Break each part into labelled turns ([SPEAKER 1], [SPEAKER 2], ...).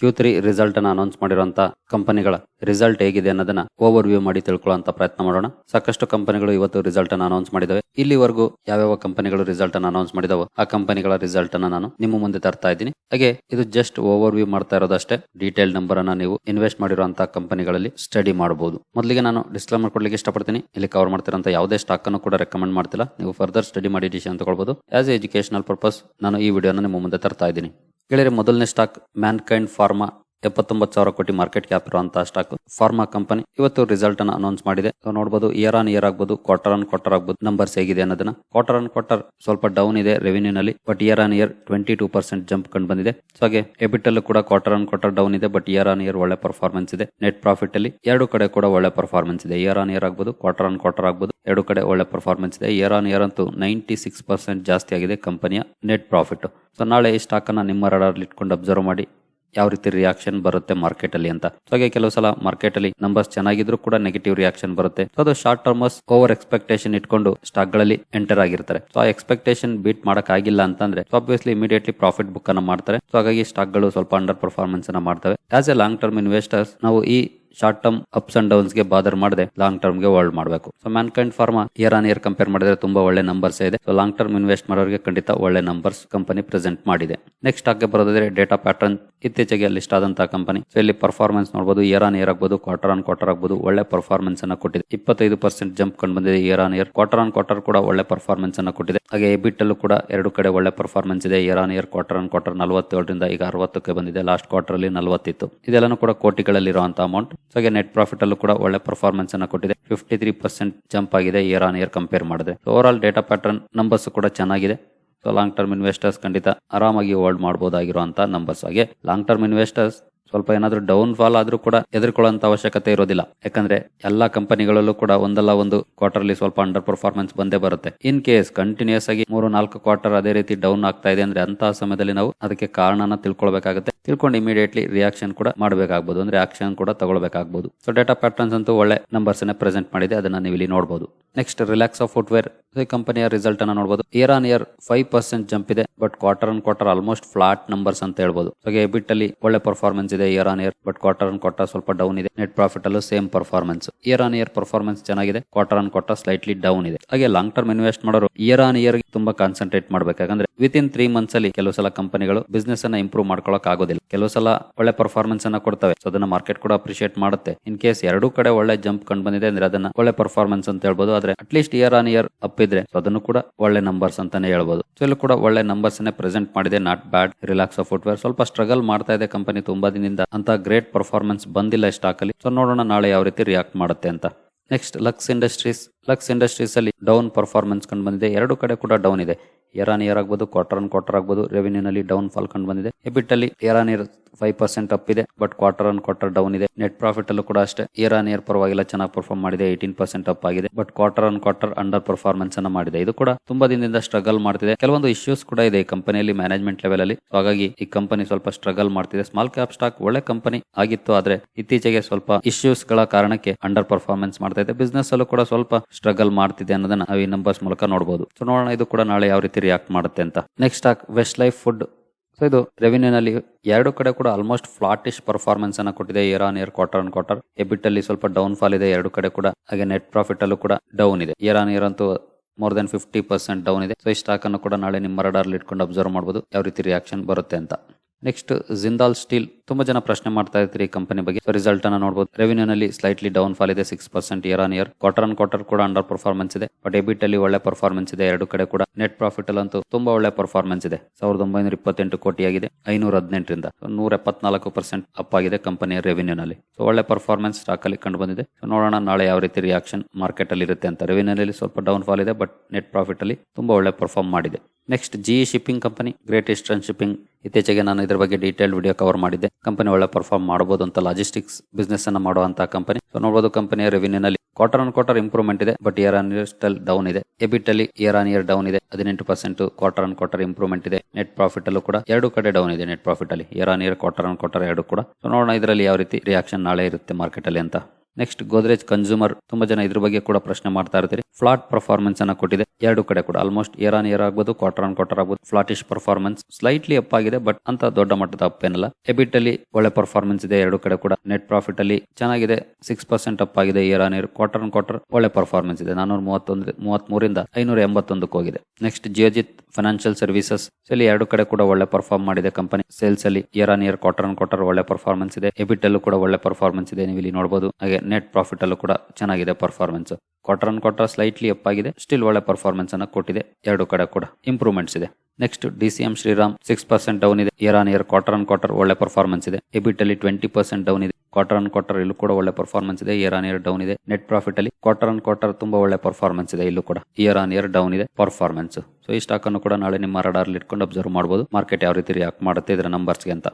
[SPEAKER 1] Q three result ಅನ್ನ announce ಮಾಡಿರುವಂತ ಕಂಪನಿಗಳ ರಿಸಲ್ಟ್ ಹೇಗಿದೆ ಅನ್ನೋದನ್ನ ಓವರ್ ವ್ಯೂ ಮಾಡಿ ತಿಳ್ಕೊಳ್ಳುವಂತ ಪ್ರಯತ್ನ ಮಾಡೋಣ. ಸಾಕಷ್ಟು ಕಂಪನಿಗಳು ಇವತ್ತು ರಿಸಲ್ಟ್ ಅನ್ನ ಅನೌನ್ಸ್ ಮಾಡಿದವೆ. ಇಲ್ಲಿವರೆಗೂ ಯಾವ್ಯಾವ ಕಂಪನಿಗಳು ರಿಸಲ್ಟ್ ಅನ್ನ ಅನೌನ್ಸ್ ಮಾಡಿದವೋ ಆ ಕಂಪನಿಗಳ ರಿಸಲ್ಟ್ ಅನ್ನ ನಾನು ನಿಮ್ಮ ಮುಂದೆ ತರ್ತಾ ಇದ್ದೀನಿ. ಹಾಗೆ ಇದು ಜಸ್ಟ್ ಓವರ್ ವ್ಯೂ ಮಾಡ್ತಾ ಇರೋದಷ್ಟೇ. ಡೀಟೇಲ್ ನಂಬರ್ ಅನ್ನ ನೀವು ಇನ್ವೆಸ್ಟ್ ಮಾಡಿರುವಂತಹ ಕಂಪನಿಗಳಲ್ಲಿ ಸ್ಟಡಿ ಮಾಡಬಹುದು ಮೊದಲಿಗೆ ನಾನು ಡಿಸ್ಕ್ಲೇಮರ್ ಕೊಡ್ಲಿಕ್ಕೆ ಇಷ್ಟಪಡ್ತೀನಿ. ಇಲ್ಲಿ ಕವರ್ ಮಾಡ್ತಿರೋಂಥ ಯಾವುದೇ ಸ್ಟಾಕ್ ಅನ್ನು ಕೂಡ ರೆಕಮೆಂಡ್ ಮಾಡ್ತಿಲ್ಲ. ನೀವು ಫರ್ದರ್ ಸ್ಟಡಿ ಮಾಡಿ ಡಿಸಿಷನ್ ತಗೊಳ್ಬಹುದು ಆಸ್ ಎಜುಕೇಶನಲ್ ಪರ್ಪಸ್ ನಾನು ಈ ವಿಡಿಯೋನ ನಿಮ್ಮ ಮುಂದೆ ತರ್ತಾ ಇದ್ದೀನಿ. ಗೆಳೆಯರೆ, ಮೊದಲನೇ ಸ್ಟಾಕ್ ಮ್ಯಾನ್ಕೈಂಡ್ ಫಾರ್ಮಾ ಎಪ್ಪತ್ತೊಂಬತ್ತು ಸಾವಿರ ಕೋಟಿ ಮಾರ್ಕೆಟ್ ಕ್ಯಾಪ್ ಇರುವಂತಹ ಸ್ಟಾಕ್ ಫಾರ್ಮಾ ಕಂಪನಿ ಇವತ್ತು ರಿಸಲ್ಟ್ ಅನ್ನ ಅನೌನ್ಸ್ ಮಾಡಿದೆ. ನೋಡಬಹುದು ಇಯರ್ ಆನ್ ಇಯರ್ ಆಗ್ಬೋದು ಕ್ವಾರ್ಟರ್ ಆನ್ ಕ್ವಾರ್ಟರ್ ಆಗ್ಬೋದು ನಂಬರ್ಸ್ ಹೇಗಿದೆ ಅನ್ನೋದನ್ನ. ಕ್ವಾರ್ಟರ್ ಆನ್ ಕ್ವಾರ್ಟರ್ ಸ್ವಲ್ಪ ಡೌನ್ ಇದೆ ರೆವಿನ್ಯೂ ನಲ್ಲಿ but year on year twenty two percent jump ಕಂಡು ಬಂದಿದೆ. ಸೊ ಹಾಗೆ ಎಬಿಟ್ ಕೂಡ ಕ್ವಾರ್ಟರ್ ಆನ್ ಕ್ವಾರ್ಟರ್ ಡೌನ್ ಇದೆ ಬಟ್ ಇಯರ್ ಆನ್ ಇಯರ್ ಒಳ್ಳೆ ಪರ್ಫಾರ್ಮೆನ್ಸ್ ಇದೆ. ನೆಟ್ ಪ್ರಾಫಿಟ್ ಅಲ್ಲಿ ಎರಡು ಕಡೆ ಕೂಡ ಒಳ್ಳೆ ಪರ್ಫಾರ್ಮೆನ್ಸ್ ಇದೆ. ಇಯರ್ ಆನ್ ಇಯರ್ ಆಗ್ಬೋದು ಕ್ವಾರ್ಟರ್ ಆನ್ ಕ್ವಾರ್ಟರ್ ಆಗ್ಬೋದು, ಎರಡು ಕಡೆ ಒಳ್ಳೆ ಪರ್ಫಾರ್ಮೆನ್ಸ್ ಇದೆ. ಇಯರ್ ಆನ್ ಇಯರ್ ಅಂತೂ ನೈಂಟಿ ಸಿಕ್ಸ್ ಪರ್ಸೆಂಟ್ ಜಾಸ್ತಿ ಆಗಿದೆ ಕಂಪನಿಯ ನೆಟ್ ಪ್ರಾಫಿಟ್ ಸೊ ನಾಳೆ ಈ ಸ್ಟಾಕ್ ಅನ್ನ ನಿಮ್ಮ ರಡಾರ್ ಇಟ್ಕೊಂಡು ಅಬ್ಸರ್ವ್ ಮಾಡಿ. ಯಾವ ರೀತಿ ರಿಯಾಕ್ಷನ್ ಬರುತ್ತೆ ಮಾರ್ಕೆಟ್ ಅಲ್ಲಿ ಅಂತ. ಹಾಗೆ ಕೆಲವು ಸಲ ಮಾರ್ಕೆಟ್ ಅಲ್ಲಿ ನಂಬರ್ಸ್ ಚೆನ್ನಾಗಿದ್ರು ಕೂಡ ನೆಗೆಟಿವ್ ರಿಯಾಕ್ಷನ್ ಬರುತ್ತೆ. ಅದು ಶಾರ್ಟ್ ಟರ್ಮರ್ಸ್ ಓವರ್ ಎಕ್ಸ್ಪೆಕ್ಟೇಷನ್ ಇಟ್ಕೊಂಡು ಸ್ಟಾಕ್ಗಳಲ್ಲಿ ಎಂಟರ್ ಆಗಿರ್ತಾರೆ. ಸೊ ಆ ಎಕ್ಸ್ಪೆಕ್ಟೇಷನ್ ಬೀಟ್ ಮಾಡಕ್ ಆಗಿಲ್ಲ ಅಂತಂದ್ರೆ ಆಬ್ವಿಯಸ್ಲಿ ಇಮಿಡಿಯೇಟ್ಲಿ ಪ್ರಾಫಿಟ್ ಬುಕ್ ಅನ್ನ ಮಾಡ್ತಾರೆ. ಸೊ ಹಾಗಾಗಿ ಸ್ಟಾಕ್ಗಳು ಸ್ವಲ್ಪ ಅಂಡರ್ ಪರ್ಫಾರ್ಮೆನ್ಸ್ ಅನ್ನ ಮಾಡ್ತವೆ. As a long term investors ನಾವು ಈ ಶಾರ್ಟ್ ಟರ್ಮ್ ಅಪ್ಸ್ ಅಂಡ್ ಡೌನ್ಸ್ಗೆ ಬಾದರ್ ಮಾಡದೆ ಲಾಂಗ್ ಟರ್ಮ್ಗೆ ಹೋಲ್ಡ್ ಮಾಡಬೇಕು. So Mankind Pharma year on year compare ಮಾಡಿದ್ರೆ ತುಂಬಾ ಒಳ್ಳೆ ನಂಬರ್ಸ್ ಇದೆ. ಸೊ ಲಾಂಗ್ ಟರ್ಮ್ ಇನ್ವೆಸ್ಟ್ ಮಾಡೋರಿಗೆ ಖಂಡಿತ ಒಳ್ಳೆ ನಂಬರ್ಸ್ ಕಂಪನಿ ಪ್ರೆಸೆಂಟ್ ಮಾಡಿದೆ. ನೆಕ್ಸ್ಟ್ ಆಗಿ ಬರೋದಾದ್ರೆ ಡೇಟಾ ಪ್ಯಾಟರ್ನ್ ಇತ್ತೀಚೆಗೆ ಲಿಸ್ಟ್ ಆದಂತಹ ಕಂಪನಿ ಸೊ ಇಲ್ಲಿ ಪರ್ಫಾರ್ಮೆನ್ಸ್ ನೋಡಬಹುದು ಇಯರ್ ಆನ್ ಇಯರ್ ಆಗಬಹುದು ಕ್ವಾರ್ಟರ್ ಆನ್ ಕ್ವಾರ್ಟರ್ ಆಗಬಹುದು ಒಳ್ಳೆ ಪರ್ಫಾರ್ಮೆನ್ಸ್ ಅನ್ನ ಕೊಟ್ಟಿದೆ. ಇಪ್ಪತ್ತೈದು ಪರ್ಸೆಂಟ್ ಜಂಪ್ ಕಂಡು ಬಂದಿದೆ year on year quarter on quarter ಕೂಡ ಒಳ್ಳೆ ಪರ್ಫಾರ್ಮೆನ್ಸ್ ಅನ್ನ ಕೊಟ್ಟಿದೆ. ಹಾಗೆ ಎಬಿಟ್ ಅಲ್ಲೂ ಕೂಡ ಎರಡು ಕಡೆ ಒಳ್ಳೆ ಪರ್ಫಾರ್ಮೆನ್ಸ್ ಇದೆ. Year on year quarter on quarter ನಲವತ್ತೇಳರಿಂದ ಈಗ ಅರವತ್ತಕ್ಕೆ ಬಂದಿದೆ. ಲಾಸ್ಟ್ ಕ್ವಾರ್ಟರ್ ಅಲ್ಲಿ ನಲವತ್ತಿತ್ತು. ಇದೆಲ್ಲಾನು ಕೂಡ ಕೋಟಿಗಳಲ್ಲಿ ಇರುವಂತಹ ಅಮೌಂಟ್ ಹಾಗೆ ನೆಟ್ ಪ್ರಾಫಿಟ್ ಅಲ್ಲೂ ಕೂಡ ಒಳ್ಳೆ ಪರ್ಫಾರ್ಮೆನ್ಸ್ ಅನ್ನ ಕೊಟ್ಟಿದೆ. ಫಿಫ್ಟಿ ತ್ರೀ ಪರ್ಸೆಂಟ್ ಜಂಪ್ ಆಗಿದೆ ಇಯರ್ ಆನ್ ಇಯರ್ ಕಂಪೇರ್ ಮಾಡಿದೆ overall data pattern numbers ಕೂಡ ಚೆನ್ನಾಗಿದೆ. ಸೊ ಲಾಂಗ್ ಟರ್ಮ್ ಇನ್ವೆಸ್ಟರ್ಸ್ ಖಂಡಿತ ಆರಾಮಾಗಿ ಹೋಲ್ಡ್ ಮಾಡಬಹುದಾಗಿರುವಂತಹ ನಂಬರ್ಸ್ ಹಾಗೆ. ಲಾಂಗ್ ಟರ್ಮ್ ಇನ್ವೆಸ್ಟರ್ಸ್ ಸ್ವಲ್ಪ ಏನಾದರೂ ಡೌನ್ ಫಾಲ್ ಆದ್ರೂ ಕೂಡ ಎದುರ್ಕೊಳ್ಳುವಂತ ಅವಶ್ಯಕತೆ ಇರೋದಿಲ್ಲ. ಯಾಕಂದ್ರೆ ಎಲ್ಲಾ ಕಂಪನಿಗಳಲ್ಲೂ ಕೂಡ ಒಂದಲ್ಲ ಒಂದು ಕ್ವಾರ್ಟರ್ಲಿ ಸ್ವಲ್ಪ ಅಂಡರ್ ಪರ್ಫಾರ್ಮೆನ್ಸ್ ಬಂದೇ ಬರುತ್ತೆ. ಇನ್ ಕೇಸ್ ಕಂಟಿನ್ಯೂಸ್ ಆಗಿ ಮೂರು, ನಾಲ್ಕು ಕ್ವಾರ್ಟರ್ ಅದೇ ರೀತಿ ಡೌನ್ ಆಗ್ತಾ ಇದೆ ಅಂದ್ರೆ ಅಂತಹ ಸಮಯದಲ್ಲಿ ನಾವು ಅದಕ್ಕೆ ಕಾರಣನ ತಿಳ್ಕೊಳ್ಬೇಕಾಗುತ್ತೆ. ತಿಳ್ಕೊಂಡು ಇಮಿಡಿಯೇಟ್ಲಿ ರಿಯಾಕ್ಷನ್ ಕೂಡ ಮಾಡಬೇಕಾಗಬಹುದು ಅಂದ್ರೆ ಆಕ್ಷನ್ ಕೂಡ ತಗೊಳ್ಬೇಕಾಗಬಹುದು ಸೊ ಡೇಟಾ ಪ್ಯಾಟರ್ನ್ಸ್ ಅಂತೂ ಒಳ್ಳೆ ನಂಬರ್ಸ್ ಪ್ರೆಸೆಂಟ್ ಮಾಡಿದೆ. ಅದನ್ನ ನೀವು ಇಲ್ಲಿ ನೋಡಬಹುದು ನೆಕ್ಸ್ಟ್ ರಿಲ್ಯಾಕ್ಸ್ ಆಫ್ ಫುಟ್ವೇರ್ ಈ ಕಂಪನಿಯ ರಿಸಲ್ಟ್ ಅನ್ನ ನೋಡಬಹುದು year on year five percent jump ಇದೆ but quarter and quarter almost flat numbers ಅಂತ ಹೇಳ್ಬೋದು. ಹಾಗೆ ಎಬಿಟ್ ಅಲ್ಲಿ ಒಳ್ಳೆ ಪರ್ಫಾರ್ಮೆನ್ಸ್ ಇದೆ year on year but quarter on quarter ಸ್ವಲ್ಪ ಡೌನ್ ಇದೆ. ನೆಟ್ ಪ್ರಾಫಿಟ್ ಅಲ್ಲೂ same performance year on year performance ಚೆನ್ನಾಗಿದೆ quarter on quarter slightly down ಇದೆ. ಹಾಗೆ ಲಾಂಗ್ ಟರ್ಮ್ ಇನ್ವೆಸ್ಟ್ ಮಾಡೋರು ಇಯರ್ ಆನ್ ಇಯರ್ ತುಂಬಾ ಕಾನ್ಸಂಟ್ರೇಟ್ ಮಾಡ್ಬೇಕು. ಯಾಕಂದ್ರೆ ವಿತ್ ಇನ್ ತ್ರೀ ಮಂತ್ಸ್ ಅಲ್ಲಿ ಕೆಲವು ಸಲ ಕಂಪನಿಗಳು ಬಿಸ್ನೆಸ್ ಅನ್ನ ಇಂಪ್ರೂವ್ ಮಾಡ್ಕೊಳಕ್ ಆಗೋದಿಲ್ಲ. ಕೆಲವು ಸಲ ಒಳ್ಳೆ ಪರ್ಫಾರ್ಮೆನ್ಸ್ ಅನ್ನ ಕೊಡ್ತವೆ. ಸೊ ಅದನ್ನ ಮಾರ್ಕೆಟ್ ಕೂಡ ಅಪ್ರಿಶಿಯೇಟ್ ಮಾಡುತ್ತೆ. ಇನ್ ಕೇಸ್ ಎರಡೂ ಕಡೆ ಒಳ್ಳೆ ಜಂಪ್ ಕಂಡು ಬಂದಿದೆ ಅಂದ್ರೆ ಅದನ್ನ ಒಳ್ಳೆ ಪರ್ಫಾರ್ಮೆನ್ಸ್ ಅಂತ ಹೇಳ್ಬೋದು. ಆದ್ರೆ at least year on year up ಇದ್ರೆ ಅದನ್ನು ಕೂಡ ಒಳ್ಳೆ ನಂಬರ್ಸ್ ಅಂತಾನೆ ಹೇಳ್ಬೋದು. ಸೊ ಕೂಡ ಒಳ್ಳೆ ನಂಬರ್ಸ್ ಪ್ರೆಸೆಂಟ್ ಮಾಡಿದೆ not bad Relaxo footwear ಸ್ವಲ್ಪ ಸ್ಟ್ರಗಲ್ ಮಾಡ್ತಾ ಇದೆ ಕಂಪನಿ ತುಂಬಾ ದಿನದಿಂದ. ಅಂತ ಗ್ರೇಟ್ ಪರ್ಫಾರ್ಮೆನ್ಸ್ ಬಂದಿಲ್ಲ ಸ್ಟಾಕ್ ಅಲ್ಲಿ. ಸೊ ನೋಡೋಣ ನಾಳೆ ಯಾವ ರೀತಿ ರಿಯಾಕ್ಟ್ ಮಾಡುತ್ತೆ ಅಂತ. Next lux industries lux industries ಅಲ್ಲಿ ಡೌನ್ ಪರ್ಫಾರ್ಮೆನ್ಸ್ ಕಂಡು ಬಂದಿದೆ. ಎರಡು ಕಡೆ ಕೂಡ ಡೌನ್ ಇದೆ. ಇಯರ್ ಆನ್ ಇಯರ್ ಆಗ್ಬೋದು ಕ್ವಾರ್ಟರ್ ಆನ್ ಕ್ವಾರ್ಟರ್ ಆಗ್ಬೋದು ರೆವಿನ್ಯೂ ನಲ್ಲಿ ಡೌನ್ ಫಾಲ್ ಕಂಡು ಬಂದಿದೆ. ಎಬಿಟ್ ಅಲ್ಲಿ year on year five percent up ಇದೆ but quarter on quarter down ಇದೆ. ನೆಟ್ ಪ್ರಾಫಿಟ್ ಅಲ್ಲೂ ಕೂಡ ಅಷ್ಟೇ. ಇಯರ್ ಆನ್ ಇಯರ್ ಪರವಾಗಿಲ್ಲ, ಚೆನ್ನಾಗಿ ಪರ್ಫಾರ್ಮ್ ಮಾಡಿದೆ ಏಯ್ಟೀನ್ ಪರ್ಸೆಂಟ್ ಅಪ್ ಆಗಿದೆ but quarter on quarter under performance ಅನ್ನ ಮಾಡಿದೆ. ಇದು ಕೂಡ ತುಂಬಾ ದಿನದಿಂದ ಸ್ಟ್ರಗಲ್ ಮಾಡ್ತಿದೆ. ಕೆಲವೊಂದು ಇಶ್ಯೂಸ್ ಕೂಡ ಇದೆ ಈ ಕಂಪನಿಯಲ್ಲಿ ಮ್ಯಾನೇಜ್ಮೆಂಟ್ ಲೆವೆಲ್ ಅಲ್ಲಿ. ಹಾಗಾಗಿ ಈ ಕಂಪನಿ ಸ್ವಲ್ಪ ಸ್ಟ್ರಗಲ್ ಮಾಡ್ತಿದೆ. ಸ್ಮಾಲ್ ಕ್ಯಾಪ್ ಸ್ಟಾಕ್ ಒಳ್ಳೆ ಕಂಪನಿ ಆಗಿತ್ತು, ಆದ್ರೆ ಇತ್ತೀಚೆಗೆ ಸ್ವಲ್ಪ ಇಶ್ಯೂಸ್ಗಳ ಕಾರಣಕ್ಕೆ ಅಂಡರ್ ಪರ್ಫಾರ್ಮೆನ್ಸ್ ಮಾಡ್ತಾ ಇದೆ. ಬಿಸ್ನೆಸ್ ಅಲ್ಲೂ ಕೂಡ ಸ್ವಲ್ಪ ಸ್ಟ್ರಗಲ್ ಮಾಡ್ತಿದೆ ಅನ್ನೋದನ್ನ ನಾವು ಈ ನಂಬರ್ಸ್ ಮೂಲಕ ನೋಡಬಹುದು ಸೊ ನೋಡೋಣ, ಇದು ಕೂಡ ನಾಳೆ ಯಾವ ರೀತಿ ರಿಯಾಕ್ಟ್ ಮಾಡುತ್ತೆ ಅಂತ. Next stock Westlife food so ಇದು ರೆವಿನ್ಯೂ ನಲ್ಲಿ ಎರಡು ಕಡೆ ಕೂಡ ಆಲ್ಮೋಸ್ಟ್ ಫ್ಲಾಟಿಶ್ ಪರ್ಫಾರ್ಮೆನ್ಸ್ ಅನ್ನ ಕೊಟ್ಟಿದೆ year on year quarter on quarter EBIT ಅಲ್ಲಿ ಸ್ವಲ್ಪ ಡೌನ್ ಫಾಲ್ ಇದೆ, ಎರಡು ಕಡೆ ಕೂಡ. ಹಾಗೆ ನೆಟ್ ಪ್ರಾಫಿಟ್ ಅಲ್ಲೂ ಕೂಡ ಡೌನ್ ಇದೆ. ಇಯರ್ ಆನ್ ಇಯರ್ ಅಂತೂ more than fifty percent down ಇದೆ. ಸೊ ಈ ಸ್ಟಾಕ್ ಅನ್ನು ಕೂಡ ನಾಳೆ ನಿಮ್ಮ ರಡಾರ್ ಇಟ್ಕೊಂಡು ಅಬ್ಸರ್ವ್ ಮಾಡಬಹುದು ಯಾವ ರೀತಿ ರಿಯಾಕ್ಷನ್ ಬರುತ್ತೆ ಅಂತ. ನೆಕ್ಸ್ಟ್ ಜಿಂದಾಲ್ ಸ್ಟೀಲ್ ತುಂಬಾ ಜನ ಪ್ರಶ್ನೆ ಮಾಡ್ತಾ ಇರ್ತೀರಿ ಕಂಪನಿ ಬಗ್ಗೆ. ರಿಸಲ್ಟ್ ಅನ್ನ ನೋಡಬಹುದು ರೆವಿನ್ಯೂ ನಲ್ಲಿ ಸ್ಲೈಟ್ಲಿ ಡೌನ್ ಫಾಲ್ ಇದೆ six percent year on year quarter on quarter ಕೂಡ ಅಂಡರ್ ಪರ್ಫಾರ್ಮೆನ್ಸ್ ಇದೆ. ಬಟ್ ಎಬಿಟ್ ಅಲ್ಲಿ ಒಳ್ಳೆ ಪರ್ಫಾರ್ಮೆನ್ಸ್ ಇದೆ ಎರಡು ಕಡೆ ಕೂಡ. ನೆಟ್ ಪ್ರಾಫಿಟ್ ಅಲ್ಲಂತೂ ತುಂಬಾ ಒಳ್ಳೆ ಪರ್ಫಾರ್ಮೆನ್ಸ್ ಇದೆ. ಸಾವಿರದ ಒಂಬೈನೂರ ಇಪ್ಪತ್ತೆಂಟು ಕೋಟಿ ಆಗಿದೆ, ಐನೂರ ಹದಿನೆಂಟರಿಂದ. ನೂರ ಎಪ್ಪತ್ನಾಲ್ಕು ಪರ್ಸೆಂಟ್ ಅಪ್ ಆಗಿದೆ ಕಂಪನಿಯ ರೆವಿನ್ಯೂ ನಲ್ಲಿ. ಸೊ ಒಳ್ಳೆ ಪರ್ಫಾರ್ಮೆನ್ಸ್ ಸ್ಟಾಕ್ ಅಲ್ಲಿ ಕಂಡು ಬಂದಿದೆ. ನೋಡೋಣ ನಾಳೆ ಯಾವ ರೀತಿ ರಿಯಾಕ್ಷನ್ ಮಾರ್ಕೆಟ್ ಅಲ್ಲಿ ಇರುತ್ತೆ ಅಂತ. ರೆವಿನ್ಯೂ ನಲ್ಲಿ ಸ್ವಲ್ಪ ಡೌನ್ ಫಾಲ್ ಇದೆ ಬಟ್ ನೆಟ್ ಪ್ರಾಫಿಟ್ ಅಲ್ಲಿ ತುಂಬಾ ಒಳ್ಳೆ ಪರ್ಫಾರ್ಮ್ ಮಾಡಿದೆ. Next G shipping company great eastern shipping ಇತ್ತೀಚೆಗೆ ನಾನು ಇದರ ಬಗ್ಗೆ ಡೀಟೇಲ್ ವಿಡಿಯೋ ಕವರ್ ಮಾಡಿದ್ದೆ. ಕಂಪನಿ ಒಳ್ಳೆ ಪರ್ಫಾರ್ಮ್ ಮಾಡಬಹುದು ಅಂತ ಲಾಜಿಸ್ಟಿಕ್ಸ್ ಬಿಸ್ನೆಸ್ ಅನ್ನು ಮಾಡುವಂತಹ ಕಂಪನಿ ಸೊ ನೋಡಬಹುದು ಕಂಪನಿಯ ರೆವಿನ್ಯೂ ನಲ್ಲಿ ಕ್ವಾರ್ಟರ್ ಆನ್ ಕ್ವಾರ್ಟರ್ ಇಂಪ್ರೂವ್ಮೆಂಟ್ ಇದೆ but year on year still down ಇದೆ. ಎಬಿಟ್ ಅಲ್ಲಿ ಇಯರ್ ಆನ್ ಇಯರ್ ಡೌನ್ ಇದೆ, ಹದಿನೆಂಟು percent quarter on quarter improvement ಇದೆ. ನೆಟ್ ಪ್ರಾಫಿಟ್ ಅಲ್ಲೂ ಕೂಡ ಎರಡು ಕಡೆ ಡೌನ್ ಇದೆ ನೆಟ್ ಪ್ರಾಫಿಟ್ ಅಲ್ಲಿ. Year on year quarter on quarter ಎರಡು ಕೂಡ. ಸೊ ನೋಡೋಣ ಇದರಲ್ಲಿ ಯಾವ ರೀತಿ ರಿಯಾಕ್ಷನ್ ನಾಳೆ ಇರುತ್ತೆ ಮಾರ್ಕೆಟ್ ಅಲ್ಲಿ ಅಂತ. ನೆಕ್ಸ್ಟ್ ಗೋದ್ರೇಜ್ ಕನ್ಸ್ಯೂಮರ್ ತುಂಬಾ ಜನ ಇದ್ರ ಬಗ್ಗೆ ಕೂಡ ಪ್ರಶ್ನೆ ಮಾಡ್ತಾ ಇರ್ತೀರಿ. ಫ್ಲಾಟ್ ಪರ್ಫಾರ್ಮೆನ್ಸ್ ಅನ್ನ ಕೊಟ್ಟಿದೆ. ಎರಡು ಕಡೆ ಕೂಡ. ಆಲ್ಮೋಸ್ಟ್ ಇಯರ್ ಆನ್ ಇಯರ್ ಆಗ್ಬೋದು ಕ್ವಾರ್ಟರ್ ಆನ್ ಕ್ವಾರ್ಟರ್ ಆಗ್ಬೋದು. ಫ್ಲಾಟಿಶ್ ಪರ್ಫಾರ್ಮೆನ್ಸ್ ಸ್ಲೈಟ್ಲಿ ಅಪ್ ಆಗಿದೆ ಬಟ್ ಅಂತ ದೊಡ್ಡ ಮಟ್ಟದ ಅಪ್ ಏನಲ್ಲ. ಎಬಿಟ್ ಅಲ್ಲಿ ಒಳ್ಳೆ ಪರ್ಫಾರ್ಮೆನ್ಸ್ ಇದೆ ಎರಡು ಕಡೆ ಕೂಡ. ನೆಟ್ ಪ್ರಾಫಿಟ್ ಅಲ್ಲಿ ಚೆನ್ನಾಗಿದೆ. ಸಿಕ್ಸ್ ಪರ್ಸೆಂಟ್ ಅಪ್ ಆಗಿದೆ year on year quarter on quarter ಒಳ್ಳೆ ಪರ್ಫಾರ್ಮೆನ್ಸ್ ಇದೆ. ನಾನೂರ ಮೂವತ್ತೊಂದು ಮೂವತ್ತ್ ಮೂರಿಂದ ಐನೂರ ಎಂಬತ್ತೊಂದಕ್ಕೆ ಹೋಗಿದೆ. ನೆಕ್ಸ್ಟ್ ಜಿಯೋಜಿತ್ ಫೈನಾನ್ಷಿಯಲ್ ಸರ್ವಿಸಸ್ ಅಲ್ಲಿ ಎರಡು ಕಡೆ ಕೂಡ ಒಳ್ಳೆ ಪರ್ಫಾರ್ಮ್ ಮಾಡಿದೆ ಕಂಪನಿ ಸೇಲ್ಸ್ ಅಲ್ಲಿ year on year quarter on quarter ಒಳ್ಳೆ ಪರ್ಫಾರ್ಮೆನ್ಸ್ ಇದೆ. ಎಬಿಟ್ ಅಲ್ಲೂ ಕೂಡ ಒಳ್ಳೆ ಪರ್ಫಾರ್ಮೆನ್ಸ್ ಇದೆ. ನೀವು ಇಲ್ಲಿ ನೋಡಬಹುದು ಹಾಗೆ ನೆಟ್ ಪ್ರಾಫಿಟ್ ಅಲ್ಲೂ ಕೂಡ ಚೆನ್ನಾಗಿದೆ performance quarter on quarter slightly up ಆಗಿದೆ. ಸ್ಟಿಲ್ ಒಳ್ಳೆ ಪರ್ಫಾರ್ಮೆನ್ಸ್ ಅನ್ನ ಕೊಟ್ಟಿದೆ. ಎರಡು ಕಡೆ ಕೂಡ ಇಂಪ್ರೂವ್ಮೆಂಟ್ಸ್ ಇದೆ. Next D C M Shriram six percent down ಇದೆ. Year on year quarter on quarter ಒಳ್ಳೆ ಪರ್ಫಾರ್ಮೆನ್ಸ್ ಇದೆ. ಎಬಿಟ್ ಅಲ್ಲಿ ಟ್ವೆಂಟಿ ಪರ್ಸೆಂಟ್ ಡೌನ್ ಇದೆ. ಕ್ವಾರ್ಟರ್ ಆನ್ ಕ್ವಾರ್ಟರ್ ಇಲ್ಲೂ ಕೂಡ ಒಳ್ಳೆ ಪರ್ಫಾರ್ಮೆನ್ಸ್ ಇದೆ. ಇಯರ್ ಆನ್ ಇಯರ್ ಡೌನ್ ಇದೆ. ನೆಟ್ ಪ್ರಾಫಿಟ್ ಅಲ್ಲಿ ಕ್ವಾರ್ಟರ್ ಆನ್ ಕ್ವಾರ್ಟರ್ ತುಂಬಾ ಒಳ್ಳೆ ಪರ್ಫಾರ್ಮೆನ್ಸ್ ಇದೆ ಇಲ್ಲೂ ಕೂಡ. ಇಯರ್ ಆನ್ ಇಯರ್ ಡೌನ್ ಇದೆ ಪರ್ಫಾರ್ಮೆನ್ಸ್ ಸೊ ಈ ಸ್ಟಾಕ್ ಅನ್ನು ಕೂಡ ನಾಳೆ ನಿಮ್ಮ ರಡಾರ್ ಇಟ್ಕೊಂಡು ಅಬ್ಸರ್ವ್ ಮಾಡಬಹುದು ಮಾರ್ಕೆಟ್ ಯಾವ ರೀತಿ ರಿಯಾಕ್ಟ್ ಮಾಡುತ್ತೆ ಇದರ ನಂಬರ್ಸ್ಗೆ ಅಂತ.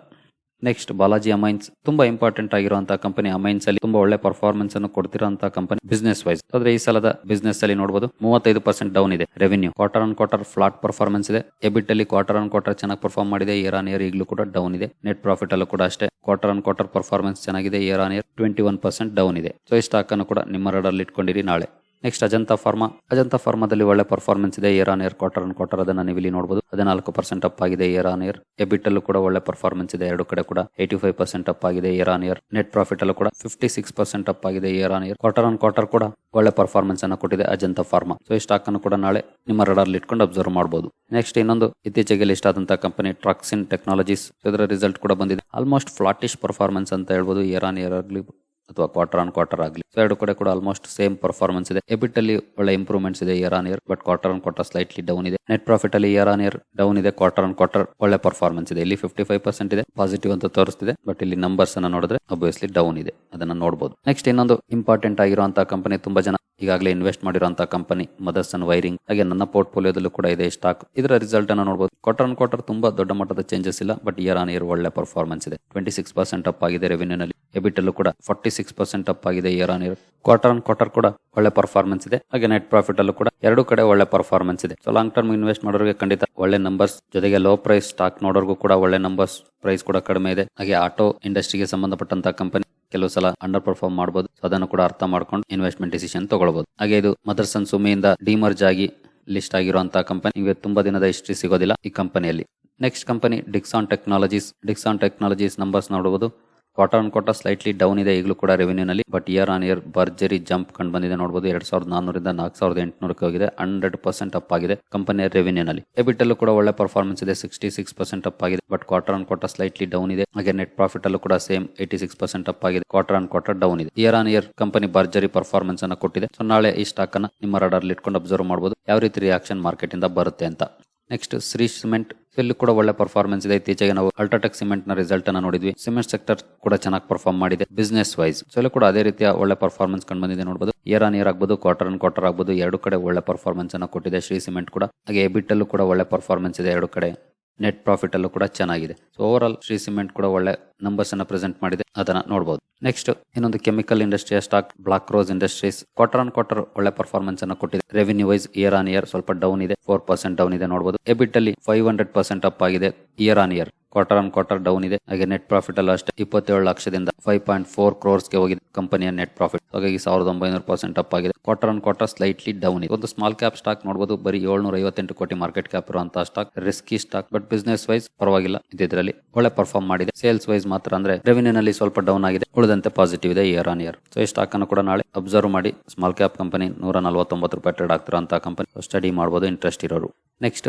[SPEAKER 1] ನೆಕ್ಸ್ಟ್ ಬಾಲಾಜಿ ಅಮೈನ್ಸ್ ತುಂಬಾ ಇಂಪಾರ್ಟೆಂಟ್ ಆಗಿರುವಂತಹ ಕಂಪನಿ ಅಮೈನ್ಸ್ ಅಲ್ಲಿ ತುಂಬಾ ಒಳ್ಳೆ ಪರ್ಫಾರ್ಮೆನ್ಸ್ ಅನ್ನು ಕೊಡ್ತಿರುವಂತಹ ಕಂಪನಿ ಬಿಸ್ನೆಸ್ ವೈಸ್ ಆದ್ರೆ ಈ ಸಲದ ಬಿಸ್ನೆಸ್ ಅಲ್ಲಿ ನೋಡಬಹುದು ಮೂವತ್ತೈದು ಪರ್ಸೆಂಟ್ ಡೌನ್ ಇದೆ revenue quarter on quarter flat performance ಇದೆ. ಎಬಿಟ್ ಅಲ್ಲಿ ಕ್ವಾರ್ಟರ್ ಆನ್ ಕ್ವಾರ್ಟರ್ ಚೆನ್ನಾಗಿ ಪರ್ಫಾರ್ಮ್ ಮಾಡಿದೆ. ಇಯರ್ ಆನ್ ಇಯರ್ ಈಗಲೂ ಕೂಡ ಡೌನ್ ಇದೆ. ನೆಟ್ ಪ್ರಾಫಿಟ್ ಅಲ್ಲೂ ಕೂಡ ಅಷ್ಟೇ. ಕ್ವಾರ್ಟರ್ ಆನ್ ಕ್ವಾರ್ಟರ್ ಪರ್ಫಾರ್ಮೆನ್ಸ್ ಚೆನ್ನಾಗಿದೆ. Year on year twenty one percent down ಇದೆ. ಸೊ ಈ ಸ್ಟಾಕ್ ಅನ್ನು ಕೂಡ ನಿಮ್ಮ ರಡಲ್ಲಿ ಇಟ್ಕೊಂಡಿರಿ ನಾಳೆ. ನೆಕ್ಸ್ಟ್ ಅಜಂತ ಫಾರ್ಮಾ ಅಜಂತ ಫಾರ್ಮಾದಲ್ಲಿ ಒಳ್ಳೆ ಪರ್ಫಾರ್ಮೆನ್ಸ್ ಇದೆ. Year on year quarter on quarter ಅದನ್ನ ನೀವು ಇಲ್ಲಿ ನೋಡಬಹುದು ಹದಿನಾಲ್ಕು ಪರ್ಸೆಂಟ್ ಅಪ್ ಆಗಿದೆ ಇಯರ್ ಆನ್ ಇಯರ್ ಎಬಿಟ್ ಕೂಡ ಒಳ್ಳೆ ಪರ್ಫಾರ್ಮೆನ್ಸ್ ಇದೆ. ಎರಡು ಕಡೆ ಕೂಡ ಏಟಿ ಫೈವ್ ಪರ್ಸೆಂಟ್ ಅಪ್ ಆಗಿದೆ year on year net profit ಅಲ್ಲೂ ಕೂಡ ಫಿಫ್ಟಿ ಸಿಕ್ಸ್ ಪರ್ಸೆಂಟ್ ಅಪ್ ಆಗಿದೆ year on year quarter on quarter ಕೂಡ ಒಳ್ಳೆ ಪರ್ಫಾರ್ಮೆನ್ಸ್ ಅನ್ನು ಕೊಟ್ಟಿದೆ ಅಜಂತ ಫಾರ್ಮಾ ಸೊ ಈ ಸ್ಟಾಕ್ ಅನ್ನು ಕೂಡ ನಾಳೆ ನಿಮ್ಮ ರಡಾರ್ ಇಟ್ಕೊಂಡು ಅಬ್ಸರ್ವ್ ಮಾಡಬಹುದು ನೆಕ್ಸ್ಟ್ ಇನ್ನೊಂದು ಇತ್ತೀಚೆಗೆ ಲಿಸ್ಟ್ ಆದಂತಹ ಕಂಪನಿ ಟ್ರಾಕ್ಸಿನ್ ಟೆಕ್ನಾಲಜೀಸ್ ಇದರ ರಿಸಲ್ಟ್ ಕೂಡ ಬಂದಿದೆ. ಆಲ್ಮೋಸ್ಟ್ ಫ್ಲಾಟಿಶ್ ಪರ್ಫಾರ್ಮೆನ್ಸ್ ಅಂತ ಹೇಳ್ಬೋದು ಇಯರ್ ಆನ್ ಇಯರ್ ಆಗಲಿ ಅಥವಾ ಕ್ವಾರ್ಟರ್ ಆನ್ ಕ್ವಾರ್ಟರ್ ಆಗಲಿ. ಸೊ ಎರಡು ಕಡೆ ಕೂಡ ಆಲ್ಮೋಸ್ಟ್ ಸೇಮ್ ಪರ್ಫಾರ್ಮೆನ್ಸ್ ಇದೆ. ಎಬಿಟ್ ಅಲ್ಲಿ ಒಳ್ಳೆ ಇಂಪ್ರೂವ್ಮೆಂಟ್ಸ್ ಇದೆ year on year but quarter on quarter slightly down ಇದೆ. ನೆಟ್ ಪ್ರಾಫಿಟ್ ಅಲ್ಲಿ ಇಯರ್ ಆನ್ ಇಯರ್ ಡೌನ್ ಇದೆ ಕ್ವಾರ್ಟರ್ ಆನ್ ಕ್ವಾರ್ಟರ್ ಒಳ್ಳೆ ಪರ್ಫಾರ್ಮೆನ್ಸ್ ಇದೆ. ಇಲ್ಲಿ ಫಿಫ್ಟಿ ಫೈವ್ ಪರ್ಸೆಂಟ್ ಇದೆ ಪಾಸಿಟಿವ್ ಅಂತ ತೋರಿಸ್ತಿದೆ ಬಟ್ ಇಲ್ಲಿ ನಂಬರ್ಸ್ ಅನ್ನ ನೋಡಿದ್ರೆ ಅಬ್ವಿಯಸ್ಲಿ ಡೌನ್ ಇದೆ. ಅದನ್ನ ನೋಡಬಹುದು ನೆಕ್ಸ್ಟ್ ಇನ್ನೊಂದು ಇಂಪಾರ್ಟೆಂಟ್ ಆಗಿರುವಂತಹ ಕಂಪನಿ ತುಂಬಾ ಜನ ಈಗಾಗಲೇ ಇನ್ವೆಸ್ಟ್ ಮಾಡಿರುವಂತಹ ಕಂಪನಿ ಮದರ್ಸನ್ ವೈರಿಂಗ್, ಹಾಗೆ ನನ್ನ ಪೋರ್ಟ್ಫೋಲಿಯೋದಲ್ಲೂ ಕೂಡ ಇದೆ ಸ್ಟಾಕ್. ಇದರ ರಿಸಲ್ಟ್ ಅನ್ನು ನೋಡಬಹುದು ಕ್ವಾರ್ಟರ್ ಅನ್ ಕ್ವಾರ್ಟರ್ ತುಂಬಾ ದೊಡ್ಡ ಮಟ್ಟದ ಚೇಂಜಸ್ ಇಲ್ಲ ಬಟ್ ಇಯರ್ ಆನ್ ಇಯರ್ ಒಳ್ಳೆ ಪರ್ಫಾರ್ಮೆನ್ಸ್ ಇದೆ. ಟ್ವೆಂಟಿ ಸಿಕ್ಸ್ ಪರ್ಸೆಂಟ್ ಅಪ್ ಆಗಿದೆ ರೆವೆನ್ಯೂ ನಲ್ಲಿ. ಎಬಿಟ್ ಅಲ್ಲೂ ಕೂಡ ಫಾರ್ಟಿ ಸಿಕ್ಸ್ ಪರ್ಸೆಂಟ್ ಅಪ್ ಆಗಿದೆ year on year quarter on quarter ಕೂಡ ಒಳ್ಳೆ ಪರ್ಫಾರ್ಮೆನ್ಸ್ ಇದೆ. ಹಾಗೆ ನೆಟ್ ಪ್ರಾಫಿಟ್ ಅಲ್ಲೂ ಕೂಡ ಎರಡು ಕಡೆ ಒಳ್ಳೆ ಪರ್ಫಾರ್ಮೆನ್ಸ್ ಇದೆ. ಸೊ ಲಾಂಗ್ ಟರ್ಮ್ ಇನ್ವೆಸ್ಟ್ ಮಾಡೋರಿಗೆ ಖಂಡಿತ ಒಳ್ಳೆ ನಂಬರ್ಸ್ ಜೊತೆಗೆ ಲೋ ಪ್ರೈಸ್ ಸ್ಟಾಕ್ ನೋಡೋರ್ಗೂ ಕೂಡ ಒಳ್ಳೆ ನಂಬರ್ಸ್ ಪ್ರೈಸ್ ಕೂಡ ಕಡಿಮೆ ಇದೆ. ಹಾಗೆ ಆಟೋ ಇಂಡಸ್ಟ್ರಿಗೆ ಸಂಬಂಧಪಟ್ಟಂತಹ ಕಂಪನಿ ಕೆಲವು ಸಲ ಅಂಡರ್ ಪರ್ಫಾರ್ಮ್ ಮಾಡಬಹುದು ಸೊ ಅದನ್ನು ಕೂಡ ಅರ್ಥ ಮಾಡ್ಕೊಂಡು ಇನ್ವೆಸ್ಟ್ಮೆಂಟ್ ಡಿಸಿಷನ್ ತಗೊಳ್ಬಹುದು ಹಾಗೆ ಇದು ಮದರ್ಸನ್ ಸುಮೆಯಿಂದ ಡಿಮರ್ಜ್ ಆಗಿ ಲಿಸ್ಟ್ ಆಗಿರುವಂತಹ ಕಂಪನಿ ನಿಮಗೆ ತುಂಬಾ ದಿನದ ಹಿಸ್ಟ್ರಿ ಸಿಗೋದಿಲ್ಲ ಈ ಕಂಪನಿಯಲ್ಲಿ next company Dixon technologies Dixon technologies numbers ನೋಡಬಹುದು quarter on quarter slightly down ಇದೆ ಈಗಲೂ ಕೂಡ ರೆವೆನ್ಯೂ ನಲ್ಲಿ ಬಟ್ ಇಯರ್ ಆನ್ ಇಯರ್ ಬರ್ಜರಿ ಜಂಪ್ ಕಂಡು ಬಂದಿದೆ ನೋಡಬಹುದು ಎರಡ್ ಸಾವಿರದ ನಾನೂರಿಂದ ನಾಲ್ಕು ಸಾವಿರದ ಎಂಟುನೂರಕ್ಕೆ ಹೋಗಿದೆ. ಹಂಡ್ರೆಡ್ ಪರ್ಸೆಂಟ್ ಅಪ್ ಆಗಿದೆ ಕಂಪನಿಯ ರೆವೆನ್ಯೂ ನಲ್ಲಿ. ಎಬಿಟ್ ಅಲ್ಲೂ ಕೂಡ ಒಳ್ಳೆ ಪರ್ಫಾರ್ಮೆನ್ಸ್ ಇದೆ. ಸಿಕ್ಸ್ಟಿ ಸಿಕ್ಸ್ ಪರ್ಸೆಂಟ್ ಅಪ್ ಆಗಿದೆ but quarter on quarter slightly down ಇದೆ. ಹಾಗೆ ನೆಟ್ ಪ್ರಾಫಿಟ್ ಅಲ್ಲೂ ಕೂಡ same eighty six percent up ಆಗಿದೆ. ಕ್ವಾರ್ಟರ್ ಆನ್ ಕ್ವಾರ್ಟರ್ ಡೌನ್ ಇದೆ. ಇಯರ್ ಆನ್ ಇಯರ್ ಕಂಪನಿ ಬರ್ಜರಿ ಪರ್ಫಾರ್ಮೆನ್ಸ್ ಅನ್ನು ಕೊಟ್ಟಿದೆ. ಸೊ ನಾಳೆ ಈ ಸ್ಟಾಕ್ ಅನ್ನ ನಿಮ್ಮ ರಡಾರ್ ಇಟ್ಕೊಂಡು ಅಬ್ಸರ್ವ್ ಮಾಡಬಹುದು ಯಾವ ರೀತಿ ರಿಯಾಕ್ಷನ್ ಮಾರ್ಕೆಟ್ ಇಂದ ಬರುತ್ತೆ ಅಂತ. ನೆಕ್ಸ್ಟ್ ಶ್ರೀ ಸಿಮೆಂಟ್ ಇಲ್ಲಿ ಕೂಡ ಒಳ್ಳೆ ಪರ್ಫಾರ್ಮೆನ್ಸ್ ಇದೆ. ಇತ್ತೀಚೆಗೆ ನಾವು ಅಲ್ಟ್ರಾಟೆಕ್ ಸಿಮೆಂಟ್ನ ರಿಸಲ್ಟ್ ಅನ್ನ ನೋಡಿದ್ವಿ. ಸಿಮೆಂಟ್ ಸೆಕ್ಟರ್ ಕೂಡ ಚೆನ್ನಾಗಿ ಪರ್ಫಾರ್ಮ್ ಮಾಡಿದೆ ಬಿಸ್ನೆಸ್ ವೈಸ್ ಸೊ ಕೂಡ ಅದೇ ರೀತಿಯ ಒಳ್ಳೆ ಪರ್ಫಾರ್ಮೆನ್ಸ್ ಕಂಡು ಬಂದಿದೆ ನೋಡಬಹುದು ಇಯರ್ ಆನ್ ಇಯರ್ ಆಗಬಹುದು ಕ್ವಾರ್ಟರ್ ಆನ್ ಕ್ವಾರ್ಟರ್ ಆಗಬಹುದು ಎರಡು ಕಡೆ ಒಳ್ಳೆ ಪರ್ಫಾರ್ಮೆನ್ಸ್ ಅನ್ನು ಕೊಟ್ಟಿದೆ ಶ್ರೀ ಸಿಮೆಂಟ್ ಕೂಡ. ಹಾಗೆ ಬಿಟ್ಟಲ್ಲೂ ಕೂಡ ಒಳ್ಳೆ ಪರ್ಫಾರ್ಮೆನ್ಸ್ ಇದೆ ಎರಡು ಕಡೆ. ನೆಟ್ ಪ್ರಾಫಿಟ್ ಅಲ್ಲೂ ಕೂಡ ಚೆನ್ನಾಗಿದೆ. So over all Shree cement ಕೂಡ ಒಳ್ಳೆ ನಂಬರ್ಸ್ ಅನ್ನ ಪ್ರೆಸೆಂಟ್ ಮಾಡಿದೆ. ಅದನ್ನ ನೋಡಬಹುದು ನೆಕ್ಸ್ಟ್ ಇನ್ನೊಂದು chemical ಇಂಡಸ್ಟ್ರಿಯ stock Black Rose industries quarter on quarter ಒಳ್ಳೆ ಪರ್ಫಾರ್ಮೆನ್ಸ್ ಅನ್ನು ಕೊಟ್ಟಿದೆ. Revenue wise year on year ಸ್ವಲ್ಪ ಡೌನ್ ಇದೆ. ಫೋರ್ ಪರ್ಸೆಂಟ್ ಡೌನ್ ಇದೆ ನೋಡಬಹುದು ಎಬಿಟ್ ಅಲ್ಲಿ ಫೈವ್ ಹಂಡ್ರೆಡ್ ಪರ್ಸೆಂಟ್ ಅಪ್ ಆಗಿದೆ year on year quarter on quarter down ಇದೆ. ಹಾಗೆ ನೆಟ್ ಪ್ರಾಫಿಟ್ ಅಲ್ಲಿ ಅಷ್ಟೇ ಇಪ್ಪತ್ತೇಳು ಲಕ್ಷದಿಂದ ಫೈವ್ ಪಾಯಿಂಟ್ ಫೋರ್ ಕ್ರೋರ್ಸ್ಗೆ ಹೋಗಿದೆ ಕಂಪನಿಯ ನೆಟ್ ಪ್ರಾಫಿಟ್ ಹಾಗಾಗಿ ಸಾವಿರದ ಒಂಬೈನೂರು ಪರ್ಸೆಂಟ್ ಅಪ್ ಆಗಿದೆ. Quarter on quarter slightly down ಇದೆ. ಒಂದು ಸ್ಮಾಲ್ ಕ್ಯಾಪ್ ಸ್ಟಾಕ್ ನೋಡಬಹುದು ಬರೀ ಏಳ್ನೂರ ಐವತ್ತೆಂಟು ಕೋಟಿ ಮಾರ್ಕೆಟ್ ಕ್ಯಾಪ್ ಇರುವಂತಹ stock risky stock but business wise ಪರವಾಗಿಲ್ಲ. ಇದರಲ್ಲಿ ಒಳ್ಳೆ ಪರ್ಫಾರ್ಮ್ ಮಾಡಿದೆ. ಸೇಲ್ಸ್ ವೈಸ್ ಮಾತ್ರ ಅಂದ್ರೆ ರೆವಿನ್ಯೂ ನಲ್ಲಿ ಸ್ವಲ್ಪ ಡೌನ್ ಆಗಿದೆ. ಉಳಿದಂತೆ ಪಾಸಿಟಿವ್ ಇದೆ ಇಯರ್ ಆನ್ ಇಯರ್ ಸೊ ಈ ಸ್ಟಾಕ್ ಅನ್ನು ಕೂಡ ನಾಳೆ ಅಬ್ಸರ್ವ್ ಮಾಡಿ. ಸ್ಮಾಲ್ ಕ್ಯಾಪ್ ಕಂಪನಿ ನೂರ ನಲವತ್ತೊಂಬತ್ತು ರೂಪಾಯಿ ಟ್ರೇಡ್ ಆಗ್ತಿರೋ ಕಂಪನಿ ಸ್ಟಡಿ ಮಾಡಬಹುದು ಇಂಟ್ರೆಸ್ಟ್ ಇರೋರು. ನೆಕ್ಸ್ಟ್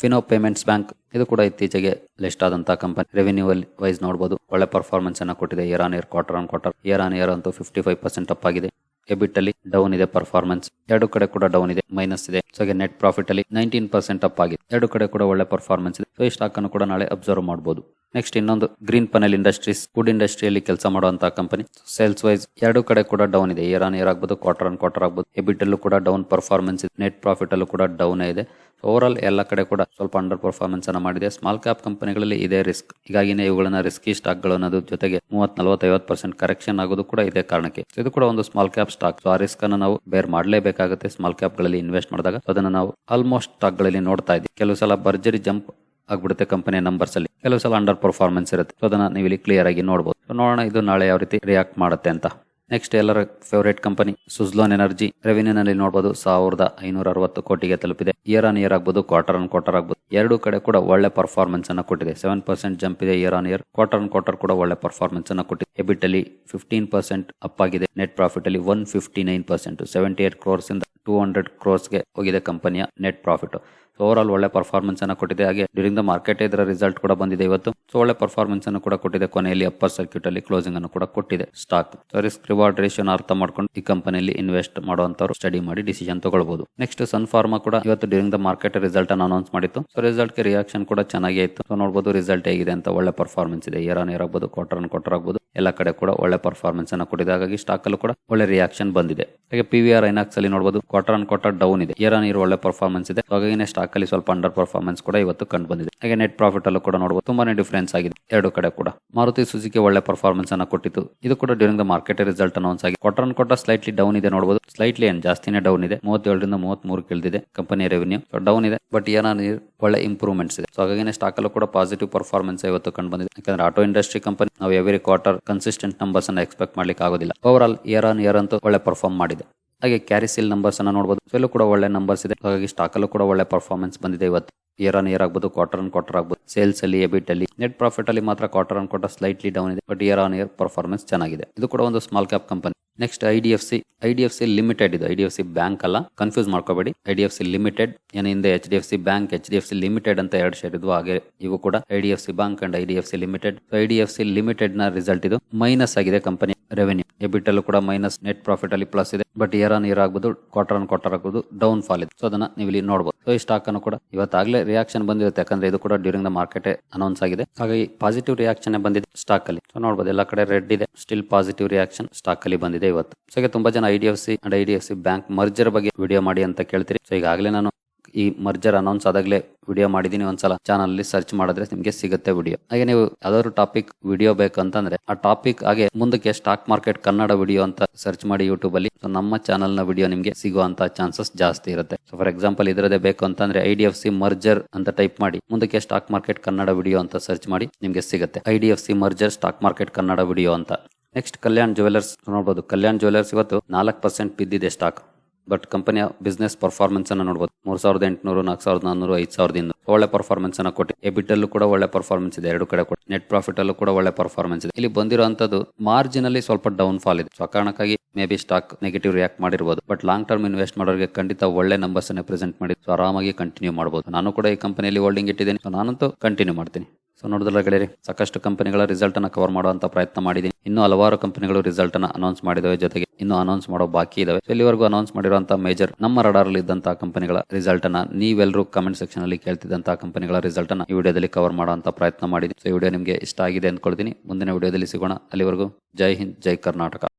[SPEAKER 1] ಫಿನೋ ಪೇಮೆಂಟ್ಸ್ ಬ್ಯಾಂಕ್ ಇದು ಕೂಡ ಇತ್ತೀಚೆಗೆ ಲಿಸ್ಟ್ ಆದಂತಹ ಕಂಪನಿ ರೆವೆನ್ಯೂ ವೈಸ್ ನೋಡಬಹುದು ಒಳ್ಳೆ ಪರ್ಫಾರ್ಮೆನ್ಸ್ ಅನ್ನು ಕೊಟ್ಟಿದೆ. Year on year quarter on quarter year on year ಅಂತೂ ಫಿಫ್ಟಿ ಫೈವ್ ಪರ್ಸೆಂಟ್ ಅಪ್ ಆಗಿದೆ. ಎಬಿಟ್ ಅಲ್ಲಿ ಡೌನ್ ಇದೆ ಪರ್ಫಾರ್ಮೆನ್ಸ್ ಎರಡು ಕಡೆ ಕೂಡ ಡೌನ್ ಇದೆ. ಮೈನಸ್ ಇದೆ. ಸೊ ನೆಟ್ ಪ್ರಾಫಿಟ್ ಅಲ್ಲಿ ನೈನ್ಟೀನ್ ಪರ್ಸೆಂಟ್ ಅಪ್ ಆಗಿದೆ. ಎರಡು ಕಡೆ ಕೂಡ ಒಳ್ಳೆ ಪರ್ಫಾರ್ಮೆನ್ಸ್ ಇದೆ. ಸೊ ಈ ಸ್ಟಾಕ್ ಅನ್ನು ಕೂಡ ನಾಳೆ ಅಬ್ಸರ್ವ್ ಮಾಡಬಹುದು ನೆಕ್ಸ್ಟ್ ಇನ್ನೊಂದು ಗ್ರೀನ್ ಪನೆಲ್ ಇಂಡಸ್ಟ್ರೀಸ್ ಫುಡ್ ಇಂಡಸ್ಟ್ರಿಯಲ್ಲಿ ಕೆಲಸ ಮಾಡುವಂತಹ ಕಂಪನಿ ಸೇಲ್ಸ್ ವೈಸ್ ಎರಡು ಕಡೆ ಕೂಡ ಡೌನ್ ಇದೆ. ಇಯರ್ ಆನ್ ಇಯರ್ ಆಗ್ಬೋದು ಕ್ವಾರ್ಟರ್ ಆನ್ ಕ್ವಾರ್ಟರ್ ಆಗ್ಬೋದು. ಎಬಿಟ್ ಅಲ್ಲೂ ಕೂಡ ಡೌನ್ ಪರ್ಫಾರ್ಮೆನ್ಸ್ ಇದೆ. ನೆಟ್ ಪ್ರಾಫಿಟ್ ಅಲ್ಲೂ ಕೂಡ ಡೌನ್ ಇದೆ. ಓವರ್ ಆಲ್ ಎಲ್ಲ ಕಡೆ ಕೂಡ ಸ್ವಲ್ಪ ಅಂಡರ್ ಪರ್ಫಾರ್ಮೆನ್ಸ್ ಅನ್ನ ಮಾಡಿದೆ. ಸ್ಮಾಲ್ ಕ್ಯಾಪ್ ಕಂಪನಿಗಳಲ್ಲಿ ಇದೇ ರಿಸ್ಕ್ ಹೀಗಾಗಿನೇ ಇವುಗಳನ್ನ ರಿಸ್ಕಿ ಸ್ಟಾಕ್ಗಳು ಅನ್ನೋದು ಜೊತೆಗೆ ಮೂವತ್, ನಲವತ್ತೈವತ್ತು ಪರ್ಸೆಂಟ್ ಕರೆಕ್ಷನ್ ಆಗೋದು ಕೂಡ ಇದೇ ಕಾರಣಕ್ಕೆ. ಇದು ಕೂಡ ಒಂದು ಸ್ಮಾಲ್ ಕ್ಯಾಪ್ ಸ್ಟಾಕ್ ಆ ರಿಸ್ಕ್ ಅನ್ನು ನಾವು ಬೇರ್ ಮಾಡಲೇಬೇಕಾಗುತ್ತೆ. ಸ್ಮಾಲ್ ಕ್ಯಾಪ್ಗಳಲ್ಲಿ ಇನ್ವೆಸ್ಟ್ ಮಾಡಿದಾಗ, ಅದನ್ನ ನಾವು ಆಲ್ಮೋಸ್ಟ್ ಸ್ಟಾಕ್ಗಳಲ್ಲಿ ನೋಡ್ತಾ ಇದ್ದೀವಿ. ಕೆಲವು ಸಲ ಭರ್ಜರಿ ಜಂಪ್ ಆಗ್ಬಿಡುತ್ತೆ ಕಂಪನಿಯ ನಂಬರ್ಸ್ ಅಲ್ಲಿ. ಕೆಲವು ಸಲ ಅಂಡರ್ ಪರ್ಫಾರ್ಮೆನ್ಸ್ ಇರುತ್ತೆ. ಅದನ್ನ ನೀವು ಇಲ್ಲಿ ಕ್ಲಿಯರ್ ಆಗಿ ನೋಡಬಹುದು ನೋಡೋಣ ಇದು ನಾಳೆ ಯಾವ ರೀತಿ ರಿಯಾಕ್ಟ್ ಮಾಡುತ್ತೆ ಅಂತ. ನೆಕ್ಸ್ಟ್ ಎಲ್ಲರ favourite company Suzlon energy revenue ನಲ್ಲಿ ನೋಡಬಹುದು ಸಾವಿರದ ಐನೂರ ಅರವತ್ತು ಕೋಟಿಗೆ ತಲುಪಿದೆ. ಇಯರ್ ಆನ್ ಇಯರ್ ಆಗ್ಬೋದು ಕ್ವಾರ್ಟರ್ ಆನ್ ಕ್ವಾರ್ಟರ್ ಆಗ್ಬಹುದು ಎರಡು ಕಡೆ ಕೂಡ ಒಳ್ಳೆ ಪರ್ಫಾರ್ಮೆನ್ಸ್ ಅನ್ನ ಕೊಟ್ಟಿದೆ. ಸೆವೆನ್ ಪರ್ಸೆಂಟ್ ಜಂಪ್ ಇದೆ year on year quarter on quarter ಕೂಡ ಒಳ್ಳೆ ಪರ್ಫಾರ್ಮೆನ್ಸ್ ಅನ್ನ ಕೊಟ್ಟಿದೆ. ಎಬಿಟ್ ಅಲ್ಲಿ ಫಿಫ್ಟೀನ್ ಪರ್ಸೆಂಟ್ ಅಪ್ ಆಗಿದೆ. ನೆಟ್ ಪ್ರಾಫಿಟ್ ಅಲ್ಲಿ one fifty nine percent seventy eight crores ಇಂದ ಟೂ ಹಂಡ್ರೆಡ್ ಕ್ರೋರ್ಸ್ಗೆ ಹೋಗಿದೆ ಕಂಪನಿಯ ನೆಟ್ ಪ್ರಾಫಿಟ್ ಓವರ್ ಆಲ್ ಒಳ್ಳೆ ಪರ್ಫಾರ್ಮೆನ್ಸ್ ಅನ್ನು ಕೊಟ್ಟಿದೆ. ಹಾಗೆ ಡ್ಯೂರಿಂಗ್ ದ ಮಾರ್ಕೆಟ್ ಇದರ ರಿಸಲ್ಟ್ ಕೂಡ ಬಂದಿದೆ ಇವತ್ತು. ಸೊ ಒಳ್ಳೆ ಪರ್ಫಾರ್ಮೆನ್ಸ್ ಅನ್ನು ಕೂಡ ಕೊಟ್ಟಿದೆ. ಕೊನೆಯಲ್ಲಿ ಅಪ್ಪರ್ ಸರ್ಕ್ಯೂಟ್ ಅಲ್ಲಿ ಕ್ಲೋಸಿಂಗ್ ಅನ್ನು ಕೂಡ ಕೊಟ್ಟಿದೆ ಸ್ಟಾಕ್ ರಿಸ್ಕ್ ರಿವಾರ್ಡ್ ರೇಷನ್ ಅರ್ಥ ಮಾಡ್ಕೊಂಡು ಈ ಕಂಪನಿಯಲ್ಲಿ ಇನ್ವೆಸ್ಟ್ ಮಾಡುವಂತವ್ರು ಸ್ಟಡಿ ಮಾಡಿ ಡಿಸಿಷನ್ ತಗೊಳ್ಬಹುದು ನೆಕ್ಸ್ಟ್ ಸನ್ ಫಾರ್ಮಾ ಕೂಡ ಇವತ್ತು ಡ್ಯೂರಿಂಗ್ ದ ಮಾರ್ಕೆಟ್ ರಿಸಲ್ಟ್ ಅನ್ನು ಅನೌನ್ಸ್ ಮಾಡಿತ್ತು. ಸೊ ರಿಸಲ್ಟ್ಗೆ ರಿಯಾಕ್ಷನ್ ಕೂಡ ಚೆನ್ನಾಗಿ ಆಯ್ತು ಸೊ ನೋಡಬಹುದು ರಿಸಲ್ಟ್ ಹೇಗಿದೆ ಅಂತ ಒಳ್ಳೆ ಪರ್ಫಾರ್ಮೆನ್ಸ್ ಇದೆ. ಇಯರ್ ಆನ್ ಇಯರ್ ಆಗ್ಬೋದು ಕ್ವಾರ್ಟರ್ ಆನ್ ಕ್ವಾರ್ಟರ್ ಆಗ್ಬೋದು. ಎಲ್ಲ ಕಡೆ ಕೂಡ ಒಳ್ಳೆ ಪರ್ಫಾರ್ಮೆನ್ಸ್ ಅನ್ನು ಕೊಟ್ಟಿದೆ. ಹಾಗಾಗಿ ಸ್ಟಾಕ್ ಅಲ್ಲೂ ಕೂಡ ಒಳ್ಳೆ ರಿಯಾಕ್ಷನ್ ಬಂದಿದೆ. ಹಾಗೆ ಪಿ ವಿ ಆರ್ ಐನಾಕ್ಸ್ ಅಲ್ಲಿ ನೋಡಬಹುದು ಕ್ವಾರ್ಟರ್ ಆನ್ ಕ್ವಾರ್ಟರ್ ಡೌನ್ ಇದೆ. ಇಯರ್ ಆನ್ ಇಯರ್ ಒಳ್ಳೆ ಪರ್ಫಾರ್ಮೆನ್ಸ್ ಇದೆ. ಹಾಗಾಗಿ ಸ್ಟಾಕ್ ಅಲ್ಲಿ ಸ್ವಲ್ಪ ಅಂಡರ್ ಪರ್ಫಾರ್ಮೆನ್ಸ್ ಕೂಡ ಇವತ್ತು ಕಂಡು ಬಂದಿದೆ. ಹಾಗೆ ನೆಟ್ ಪ್ರಾಫಿಟ್ ಅಲ್ಲೂ ಕೂಡ ನೋಡಬಹುದು ತುಂಬಾನೇ ಡಿಫರೆನ್ಸ್ ಆಗಿದೆ. ಎರಡು ಕಡೆ ಕೂಡ. ಮಾರುತಿ ಸುಜುಕಿ ಒಳ್ಳೆ ಪರ್ಫಾರ್ಮೆನ್ಸ್ ಅನ್ನ ಕೊಟ್ಟಿತ್ತು. ಇದು ಕೂಡ during the market result announce ಆಗಿ quarter on quarter slightly down ಇದೆ ನೋಡಬಹುದು ಸ್ಲೈಟ್ಲಿ ಏನ್, ಜಾಸ್ತಿನೇ ಡೌನ್ ಇದೆ. ಮೂವತ್ತೇಳರಿಂದ ಮೂವತ್ತ್ ಮೂರು ಇಳಿದಿದೆ ಕಂಪನಿ ರೆವೆನ್ಯೂ ಡೌನ್ ಇದೆ. ಬಟ್ ಇಯರ್ ಆನ್ ಒಳ್ಳೆ ಇಂಪ್ರೂವ್ಮೆಂಟ್ಸ್ ಇದೆ. ಸೊ ಹಾಗಾಗಿ ಸ್ಟಾಕ್ ಅಲ್ಲೂ ಕೂಡ ಪಾಸಿಟಿವ್ ಪರ್ಫಾರ್ಮೆನ್ಸ್ ಇವತ್ತು ಕಂಡು ಬಂದಿದೆ. ಯಾಕಂದ್ರೆ ಆಟೋ ಇಂಡಸ್ಟ್ರಿ ಕಂಪನಿ ನಾವು ಎವ್ರಿ ಕ್ವಾರ್ಟರ್ ಕನ್ಸಿಸ್ಟೆಂಟ್ ನಂಬರ್ಸ್ ಅನ್ನ ಎಕ್ಸ್ಪೆಕ್ಟ್ ಮಾಡ್ಲಿಕ್ಕೆ ಆಗೋದಿಲ್ಲ. Over all year on year ಅಂತೂ ಒಳ್ಳೆ ಪರ್ಫಾರ್ಮ್ ಮಾಡಿದೆ. ಹಾಗೆ ಕ್ಯಾರಿಸಿಲ್ ನಂಬರ್ಸ್ ಅನ್ನ ನೋಡಬಹುದು ಸೊ ಕೂಡ ಒಳ್ಳೆ ನಂಬರ್ಸ್ ಇದೆ. ಹಾಗಾಗಿ ಸ್ಟಾಕ್ ಅಲ್ಲೂ ಕೂಡ ಒಳ್ಳೆ ಪರ್ಫಾರ್ಮೆನ್ಸ್ ಬಂದಿದೆ ಇವತ್ತು. ಇಯರ್ ಆನ್ ಇಯರ್ ಆಗ್ಬೋದು ಕ್ವಾರ್ಟರ್ ಆನ್ ಕ್ವಾರ್ಟರ್ ಆಗ್ಬೋದು. ಸೇಲ್ಸ್ ಅಲ್ಲಿ ಎಬಿಟ್ ಅಲ್ಲಿ ನೆಟ್ ಪ್ರಾಫಿಟ್ ಅಲ್ಲಿ ಮಾತ್ರ quarter on quarter slightly down ಇದೆ. But year on year performance ಚೆನ್ನಾಗಿದೆ. ಇದು ಕೂಡ ಒಂದು small cap company next I D F C I D F C limited ಇದು. I D F C bank ಅಲ್ಲ. ಕನ್ಫ್ಯೂಸ್ ಮಾಡ್ಕೋಬೇಡಿ. ಐ ಡಿ ಎಫ್ ಸಿ ಲಿಮಿಟೆಡ್ ಏನು ಹಿಂದೆ H D F C bank H D F C limited ಅಂತ ಎರಡು share ಇದ್ವು. ಹಾಗೆ ಇವು ಕೂಡ I D F C bank and I D F C limited I D F C ಲಿಮಿಟೆಡ್ನ ರಿಸಲ್ಟ್ ಇದು ಮೈನಸ್ ಆಗಿದೆ ಕಂಪನಿ ರೆವೆನ್ಯೂ ಎಬಿಟ್ ಅಲ್ಲೂ ಕೂಡ ಮೈನಸ್ ನೆಟ್ ಪ್ರಾಫಿಟ್ ಅಲ್ಲಿ ಪ್ಲಸ್ ಇದೆ. ಬಟ್ ಇಯರ್ ಆನ್ ಇಯರ್ ಆಗ್ಬೋದು ಕ್ವಾರ್ಟರ್ ಆನ್ ಕ್ವಾರ್ಟರ್ ಆಗೋದು down fall ಇದೆ. ಸೊ ಅದನ್ನ ನೀವು ಇಲ್ಲಿ ನೋಡಬಹುದು ಸೊ ಈ ಸ್ಟಾಕ್ ಅನ್ನು ಕೂಡ ಇವತ್ತಾಗಲೇ ರಿಯಾಕ್ಷನ್ ಬಂದಿರುತ್ತೆ. ಯಾಕಂದ್ರೆ ಇದು ಕೂಡ ಡ್ಯೂರಿಂಗ್ ದ ಮಾರ್ಕೆಟ್ ಅನೌನ್ಸ್ ಆಗಿದೆ. ಹಾಗಾಗಿ ಪಾಸಿಟಿವ್ ರಿಯಾಕ್ಷನ್ ಬಂದಿದೆ ಸ್ಟಾಕ್ ಅಲ್ಲಿ. ಸೊ ನೋಡಬಹುದು ಎಲ್ಲ ಕಡೆ ರೆಡ್ ಇದೆ. ಸ್ಟಿಲ್ ಪಾಸಿಟಿವ್ ರಿಯಾಕ್ಷನ್ ಸ್ಟಾಕ್ ಅಲ್ಲಿ ಬಂದಿದೆ ಇವತ್ತು. ಸೊ ತುಂಬಾ ಜನ I D F C and I D F C bank merger ಬಗ್ಗೆ ವಿಡಿಯೋ ಮಾಡಿ ಅಂತ ಕೇಳ್ತೀರಿ. ಸೊ ಈಗಾಗಲೇ ನಾನು ಈ ಮರ್ಜರ್ ಅನೌನ್ಸ್ ಆದಾಗಲೇ ವಿಡಿಯೋ ಮಾಡಿದೀನಿ ಒಂದ್ಸಲ. ಚಾನಲ್ ಅಲ್ಲಿ ಸರ್ಚ್ ಮಾಡಿದ್ರೆ ನಿಮಗೆ ಸಿಗುತ್ತೆ ವಿಡಿಯೋ ಹಾಗೆ ನೀವು ಯಾವ್ದಾದ್ರು ಟಾಪಿಕ್ ವಿಡಿಯೋ ಬೇಕಂತಂದ್ರೆ, ಆ ಟಾಪಿಕ್ ಹಾಗೆ ಮುಂದಕ್ಕೆ ಸ್ಟಾಕ್ ಮಾರ್ಕೆಟ್ ಕನ್ನಡ ವಿಡಿಯೋ ಅಂತ ಸರ್ಚ್ ಮಾಡಿ ಯೂಟ್ಯೂಬ್ ಅಲ್ಲಿ. ನಮ್ಮ ಚಾನಲ್ನ ವಿಡಿಯೋ ನಿಮಗೆ ಸಿಗುವಂತ ಚಾನ್ಸಸ್ ಜಾಸ್ತಿ ಇರುತ್ತೆ. ಸೊ ಫಾರ್ ಎಕ್ಸಾಂಪಲ್ ಇದರದೇ ಬೇಕು ಅಂತಂದ್ರೆ I D F C merger ಅಂತ ಟೈಪ್ ಮಾಡಿ, ಮುಂದಕ್ಕೆ ಸ್ಟಾಕ್ ಮಾರ್ಕೆಟ್ ಕನ್ನಡ ವಿಡಿಯೋ ಅಂತ ಸರ್ಚ್ ಮಾಡಿ ನಿಮಗೆ ಸಿಗುತ್ತೆ. I D F C merger stock market Kannada video ಅಂತ. ನೆಕ್ಸ್ಟ್ ಕಲ್ಯಾಣ್ ಜುವೆಲ್ಲರ್ಸ್ ನೋಡಬಹುದು ಕಲ್ಯಾಣ್ ಜುವೆಲ್ಲರ್ಸ್ ಇವತ್ತು ನಾಲ್ಕು ಪರ್ಸೆಂಟ್ ಬಿದ್ದಿದೆ ಸ್ಟಾಕ್ ಬಟ್ ಕಂಪನಿಯ ಬಿಸ್ನೆಸ್ ಪರ್ಫಾರ್ಮೆನ್ಸ್ ಅನ್ನ ನೋಡ್ಬೋದು. ಮೂರ್ ಸಾವಿರದ ಎಂಟುನೂರು, ನಾಲ್ಕು ಸಾವಿರದ ನಾನ್ನೂರು, ಐದು ಸಾವಿರದ ಇನ್ನೂರು ಒಳ್ಳೆ ಪರ್ಫಾರ್ಮೆನ್ಸ್ ಅನ್ನ ಕೊಟ್ಟು. ಎಬಿಟ್ ಅಲ್ಲೂ ಕೂಡ ಒಳ್ಳೆ ಪರ್ಫಾರ್ಮೆನ್ಸ್ ಇದೆ. ಎರಡು ಕಡೆ ಕೂಡ. ನೆಟ್ ಪ್ರಾಫಿಟ್ ಅಲ್ಲೂ ಕೂಡ ಒಳ್ಳೆ ಪರ್ಫಾರ್ಮೆನ್ಸ್ ಇದೆ. ಇಲ್ಲಿ ಬಂದಿರುವಂತದ್ದು ಮಾರ್ಜಿನ್ ಅಲ್ಲಿ ಸ್ವಲ್ಪ ಡೌನ್ ಫಾಲ್ ಇದೆ. ಸೊ ಕಾರಣಕ್ಕಾಗಿ may be stock negative react ಮಾಡಿರಬಹುದು ಬಟ್ ಲಾಂಗ್ ಟರ್ಮ್ ಇನ್ವೆಸ್ಟ್ ಮಾಡೋರಿಗೆ ಖಂಡಿತ ಒಳ್ಳೆ ನಂಬರ್ಸ್ ಅನ್ನ ಪ್ರೆಸೆಂಟ್ ಮಾಡಿ. ಸೊ ಆರಾಮಾಗಿ ಕಂಟಿನ್ಯೂ ಮಾಡಬಹುದು ನಾನು ಕೂಡ ಈ ಕಂಪನಿಯಲ್ಲಿ ಹೋಲ್ಡಿಂಗ್ ಇಟ್ಟಿದ್ದೀನಿ. ಸೊ ನಾನಂತೂ ಕಂಟಿನ್ಯೂ ಮಾಡ್ತೀನಿ. ಸೊ ನೋಡಿದ್ರೆ ಗೆಳೆಯರಿ, ಸಾಕಷ್ಟು ಕಂಪನಿಗಳ ರಿಸಲ್ಟ್ ಅನ್ನ ಕವರ್ ಮಾಡುವಂತ ಪ್ರಯತ್ನ ಮಾಡಿದ್ದೀನಿ. ಇನ್ನು ಹಲವಾರು ಕಂಪನಿಗಳು ರಿಸಲ್ಟ್ ಅನ್ನ ಅನೌನ್ಸ್ ಮಾಡಿದವೆ ಜೊತೆಗೆ ಇನ್ನು ಅನೌನ್ಸ್ ಮಾಡೋ ಬಾಕಿ ಇದಾವೆ. ಇಲ್ಲಿವರೆಗೂ ಅನೌನ್ಸ್ ಮಾಡಿರುವಂತಹ ಮೇಜರ್ ನಮ್ಮ ರಡಾರ್ ಇದ್ದಂತಹ ಕಂಪನಿಗಳ ರಿಸಲ್ಟ್ ಅನ್ನ ನೀವೆಲ್ಲರೂ ಕಮೆಂಟ್ ಸೆಕ್ಷನ್ ಅಲ್ಲಿ ಕೇಳ್ತಿದ್ದಂತಹ ಕಂಪನಿಗಳ ರಿಸಲ್ಟ್ ಅನ್ನ ಈ ವಿಡಿಯೋದಲ್ಲಿ ಕವರ್ ಮಾಡುವಂತ ಪ್ರಯತ್ನ ಮಾಡಿದ್ದೀನಿ. ಸೊ ಈ ವಿಡಿಯೋ ನಿಮಗೆ ಇಷ್ಟ ಆಗಿದೆ ಅಂದ್ಕೊಳ್ತೀನಿ. ಮುಂದಿನ ವಿಡಿಯೋದಲ್ಲಿ ಸಿಗೋಣ. ಅಲ್ಲಿವರೆಗೂ ಜೈ ಹಿಂದ್, ಜೈ ಕರ್ನಾಟಕ.